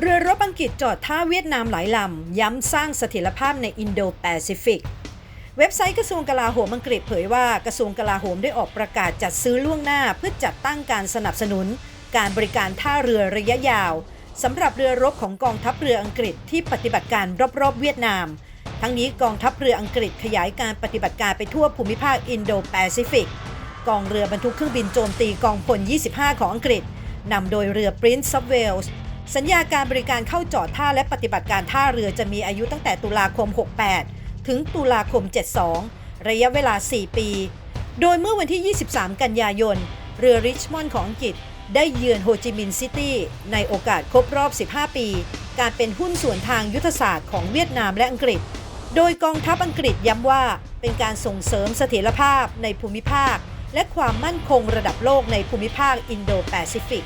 เรือรบอังกฤษจอดท่าเวียดนามหลายลำ ย้ำสร้างเสถียรภาพในอินโดแปซิฟิก เว็บไซต์กระทรวงกลาโหมอังกฤษเผยว่ากระทรวงกลาโหมได้ออกประกาศจัดซื้อล่วงหน้าเพื่อจัดตั้งการสนับสนุน การบริการท่าเรือระยะยาวสำหรับเรือรบของกองทัพเรืออังกฤษที่ปฏิบัติการรอบๆเวียดนาม ทั้งนี้กองทัพเรืออังกฤษขยายการปฏิบัติการไปทั่วภูมิภาคอินโดแปซิฟิก กองเรือบรรทุกเครื่องบินโจมตีกองพล 25 ของอังกฤษนำโดยเรือ Prince of Wales สัญญาการบริการเข้าจอดท่าและปฏิบัติการท่าเรือจะมีอายุตั้งแต่ตุลาคม 68 ถึงตุลาคม 72 ระยะเวลา 4 ปี โดยเมื่อวันที่ 23 กันยายน เรือริชมอนด์ของอังกฤษ ได้เยือนโฮจิมินห์ซิตี้ในโอกาสครบรอบ 15 ปี การเป็นหุ้นส่วนทางยุทธศาสตร์ของเวียดนามและอังกฤษ โดยกองทัพอังกฤษย้ำว่าเป็นการส่งเสริมเสถียรภาพในภูมิภาค และความมั่นคงระดับโลกในภูมิภาคอินโดแปซิฟิก